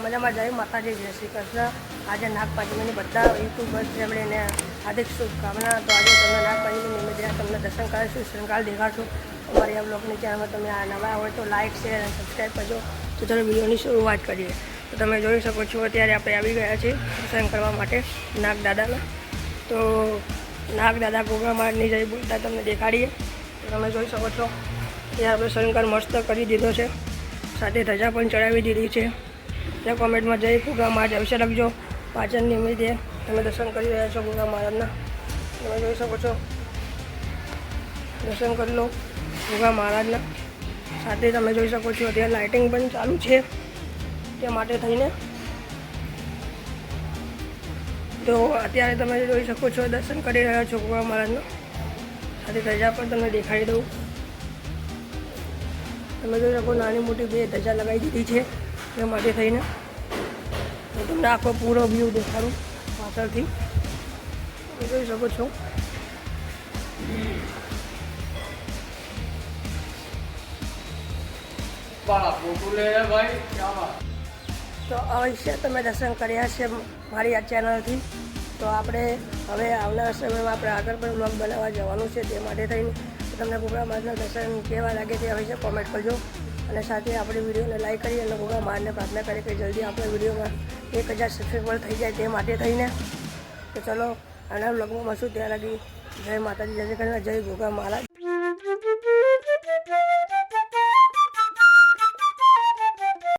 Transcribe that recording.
બ્લોગમાં જય માતાજી, જય શ્રી કૃષ્ણ. આજે નાગપાંચમીની બધા યુટ્યુબર્સ જેમણે હાર્દિક શુભકામના. તો આજે તમને નાગપાંચમી નિમિત્તે તમને દર્શન કરાવીશું શૃંગાર દેખાડશું. અમારી આ બ્લોગની ચેનલમાં તમે આ નવા હોય તો લાઇક શેર અને સબસ્ક્રાઈબ કરજો. તો ચાલો વિડીયોની શરૂઆત કરીએ. તો તમે જોઈ શકો છો, અત્યારે આપણે આવી ગયા છીએ દર્શન કરવા માટે નાગ દાદાના તો નાગ દાદા ગોગામાળની જઈ બોલતા તમને દેખાડીએ. તો તમે જોઈ શકો છો ત્યાં આપણે શૃંગાર મસ્ત કરી દીધો છે. સાથે ધજા પણ ચડાવી દીધી છે. ત્યાં કોમેન્ટમાં જય ફુગા મહારાજ. અવશ્ય લખજો પાચન નિમિત્તે તમે દર્શન કરી રહ્યા છો ફુગા મહારાજના. તમે જોઈ શકો છો. દર્શન કરી લો ફુગા મહારાજના. સાથે તમે જોઈ શકો છો અત્યારે લાઇટિંગ પણ ચાલુ છે તે માટે થઈને. તો અત્યારે તમે જોઈ શકો છો દર્શન કરી રહ્યા છો ફુગા મહારાજના. સાથે ધજા પણ તમને દેખાડી દઉં. તમે જોઈ શકો નાની મોટી બે ધજા લગાવી દીધી છે. તે માટે થઈને હું તમને આખો પૂરો વ્યૂ દેખાડું પાછળથી. તમે જોઈ શકો છો. તો અવશ્ય તમે દર્શન કર્યા છે મારી આ ચેનલથી તો આપણે હવે આવનારા સમયમાં આપણે આગળ પણ બ્લોગ બનાવવા જવાનું છે તે માટે થઈને. તમને ગોગા માસના દર્શન કેવા લાગે તે અવશ્ય કોમેન્ટ કરજો. અને સાથે આપણે વિડીયોને લાઈક કરી અને ભગવાન મારને પ્રાર્થના કરી કે જલ્દી આપણે વિડીયોમાં એક હજાર સબસ્ક્રાઈબર થઈ જાય તે માટે થઈને. તો ચલો આના લગ્નમાં મળશું. ત્યાં લગી જય માતાજી. જય શ્રી જય ભોગા મહારાજ.